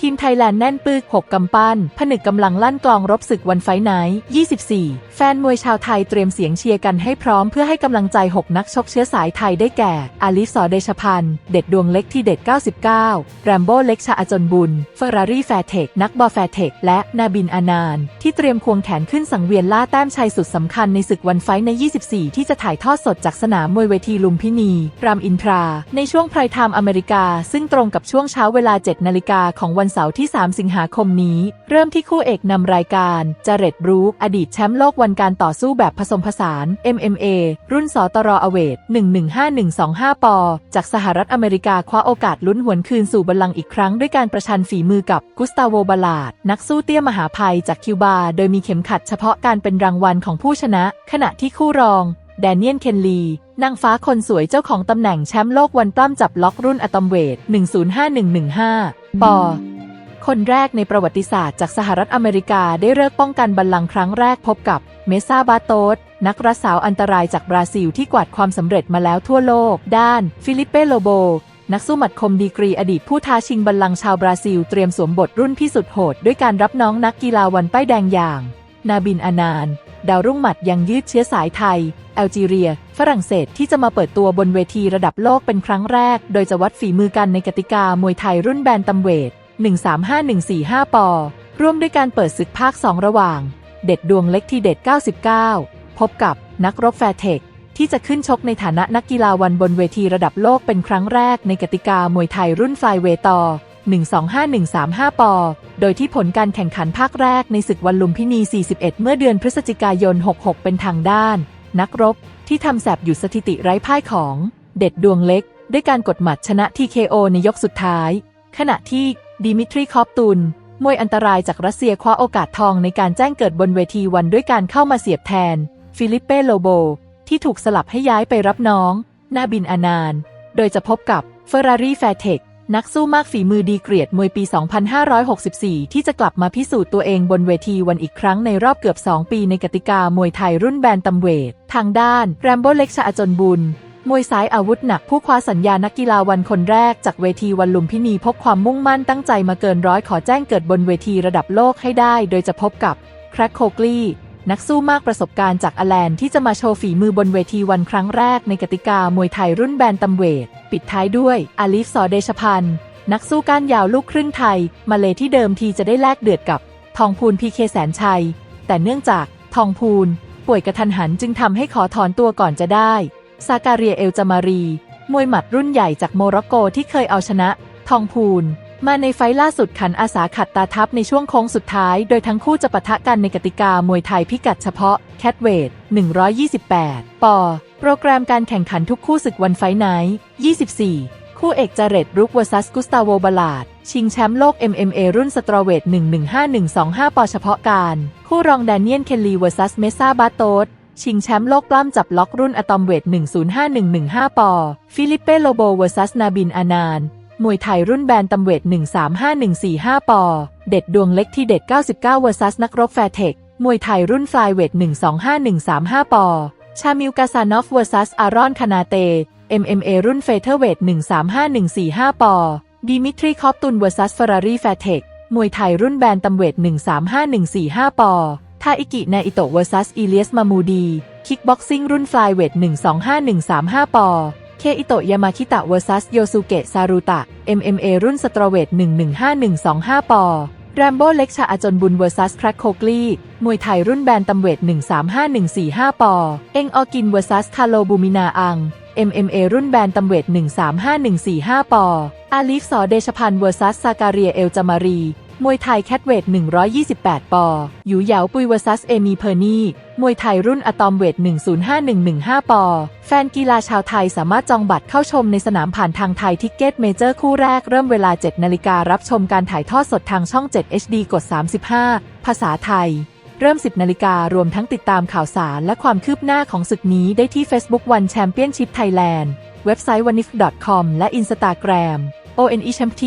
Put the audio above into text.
ทีมไทยแลนด์แน่นปึก6กำปั้น ผนึกกำลังลั่นกลองรบศึกวันไฟไนท์24 แฟนมวยชาวไทยเตรียมเสียงเชียร์กันให้พร้อมเพื่อให้กำลังใจ 6 นักชกเชื้อสายไทยได้แก่ อาลิสอเดชพันธ์ เด็ดดวงเล็กที่เด็ด 99 แรมโบ้เล็กชาอจนบุญ เฟอร์รารี่แฟร์เทค นักบอแฟร์เทค และนาบินอานาน ที่เตรียมควงแขนขึ้นสังเวียนล่าแต้มชัยสุดสำคัญในศึกวันไฟใน 24 ที่จะถ่ายทอดสดจากสนามมวยเวทีลุมพินี รามอินทรา ในช่วงไพรไทม์อเมริกา ซึ่งตรงกับช่วงเช้าเวลา 7 นาฬิกาของวันเสาร์ที่ 3 สิงหาคมนี้ เริ่มที่คู่เอกนำรายการจาเร็ดบรูคอดีตแชมป์โลกวันการต่อสู้แบบผสมผสาน MMA รุ่นสตรอเวท115125 ปอ จากสหรัฐอเมริกาคว้าโอกาสลุ้นหวนคืนสู่บัลลังก์อีกครั้งด้วยการประชันฝีมือกับกุสตาโวบาลาด นักสู้เตี้ยมหาภัยจากคิวบา โดยมีเข็มขัดเฉพาะการเป็นรางวัลของผู้ชนะ ขณะที่คู่รอง แดเนียนเคนลี นางฟ้าคนสวยเจ้าของตำแหน่งแชมป์โลกวันปล้ำจับล็อกรุ่นอะตอมเวท 105115 ปอ คนแรกในประวัติศาสตร์จากสหรัฐอเมริกาได้เลิกป้องกันบัลลังก์ครั้งแรกพบกับเมซาบาโตสนักรักษาวอันตรายจากบราซิลที่กวาดความสำเร็จมาแล้วทั่วโลก ด้าน ฟิลิปเป้โลโบ นักสู้หมัดคมดีกรีอดีตผู้ท้าชิงบัลลังก์ชาวบราซิลเตรียมสวมบทรุ่นพี่สุดโหด ด้วยการรับน้องนักกีฬาวันป้ายแดงอย่าง นาบินอานาน ดาวรุ่งหมัดยังยืดเชื้อสายไทย แอลจีเรีย ฝรั่งเศสที่จะมาเปิดตัวบนเวทีระดับโลกเป็นครั้งแรก โดยจะวัดฝีมือกันในกติกามวยไทยรุ่นแบนตัมเวท 135145 ปอ ร่วมด้วยการเปิดศึกภาค 2 ระหว่าง เด็ดดวงเล็กที่เด็ด 99 พบกับนักรบแฟร์เทคที่จะขึ้นชกในฐานะนักกีฬาวันบนเวทีระดับโลกเป็นครั้งแรกในกติกามวยไทยรุ่นไฟเวตอ 125135 ปอ โดยที่ผลการแข่งขันภาคแรกในศึกวันลุมพินี 41 เมื่อเดือนพฤศจิกายน 66 เป็นทางด้าน นักรบที่ทำแสบอยู่สถิติไร้พ่ายของ เด็ดดวงเล็ก ด้วยการกดหมัดชนะ TKO ในยกสุดท้าย ขณะที่ดิมิทรีคอปตุน มวยอันตรายจากรัสเซียคว้าโอกาสทองในการแจ้งเกิดบนเวทีวันด้วยการเข้ามาเสียบแทน ฟิลิปเป้โลโบ ที่ถูกสลับให้ย้ายไปรับน้อง นาบินอานาน โดยจะพบกับเฟอร์รารี่แฟร์เทค นักสู้มากฝีมือดีเกรียดมวยปี 2564 ที่จะกลับมาพิสูจน์ตัวเองบนเวทีวันอีกครั้งในรอบเกือบ 2 ปีในกติกามวยไทยรุ่นแบนตัมเวท ทางด้านแรมโบ้เล็กชาอจนบุญ มวยซ้ายอาวุธหนักผู้คว้าสัญญานักกีฬาวันคนแรกจากเวทีวันลุมพินีพบความมุ่งมั่นตั้งใจมาเกินร้อยขอแจ้งเกิดบนเวทีระดับโลกให้ได้ โดยจะพบกับแครกโคกลี นักสู้มากประสบการณ์จากอแลนที่จะมาโชว์ฝีมือบนเวทีวันครั้งแรกในกติกามวยไทยรุ่นแบนตัมเวท ปิดท้ายด้วยอาลิฟสอเดชพันธ์นักสู้ก้านยาวลูกครึ่งไทย มาเลที่เดิมทีจะได้แลกเดือดกับ ทองพูนพีเคแสนชัย แต่เนื่องจากทองพูน ป่วยกระทันหันจึงทำให้ขอถอนตัวก่อนจะได้ ซาการเรียเอลจามารี มวยหมัดรุ่นใหญ่จากโมร็อกโกที่เคยเอาชนะ ทองพูน มาในไฟล่าสุดขันอาสาขัดตาทับในช่วงโค้งสุดท้าย โดยทั้งคู่จะปะทะกันในกติกามวยไทยพิกัดเฉพาะแคทเวท128 ปอ โปรแกรมการแข่งขันทุกคู่ศึกวันไฟท์ไนท์24 คู่เอกจเรตรุกวอซัสกุสตาโวบาลาด ชิงแชมป์โลก MMA รุ่นสตรอเวท115125 ปอเฉพาะการ คู่รองแดเนียน เคนลีวอซัสเมซาบาโตสชิงแชมป์โลกปล้ำจับล็อกรุ่นอะตอมเวท 105115 ปอ ฟิลิปเป้โลโบเวอซัสนาบินอานาน มวยไทยรุ่นแบนตัมเวท 135145 ปอ เด็ดดวงเล็กที่เด็ด 99วอซัสนักรบแฟร์เทค มวยไทยรุ่นฟลายเวท 125135 ปอ ชามิลกาซานอฟวอซัสอารอนคานาเต MMA รุ่นเฟเธอร์เวท 135145 ปอ ดิมิทรีคอปตุนวอซัสเฟอร์รารี่แฟร์เทค มวยไทยรุ่นแบนตัมเวท 135145 ปอ ทาอิกินาอิโตะเวอร์ซัสอีเลียสมามูดี คิกบ็อกซิ่งรุ่นฟลายเวท 125135 ปอ เคอิโตะยามาคิตะเวอร์ซัสโยซูเกะซารุตะ MMA รุ่นสตรอเวท 115125ปแรมโบ้เล็กชาอาจนบุญเวอร์ซัสครกโคกลีมวยไทยรุ่นแบนตัมเวท 135145 ปอ เอ็งออกินเวอร์ซัสคาโลบูมินาอัง MMA รุ่นแบนตัมเวท 135145 ปอ อาลิฟสอเดชพันเวอร์ซัสซาการีเอลจามารี มวยไทยแคทเวท 128ปหยูเหยาปุยวซัส เอมีเพอร์นี่ มวยไทยรุ่นอะตอมเวท 105115 ปอ แฟนกีฬาชาวไทยสามารถจองบัตรเข้าชมในสนามผ่านทางไทยทิกเก็ตเมเจอร์คู่แรกเริ่มเวลา 7 นาฬิการับชมการถ่ายทอดสดทางช่อง 7 HD กด 35 ภาษาไทย เริ่ม 10 นาฬิการวมทั้งติดตามข่าวสารและความคืบหน้าของศึกนี้ได้ที่ Facebook One Championship Thailand เว็บไซต์ wanif.com และ Instagram onechmpth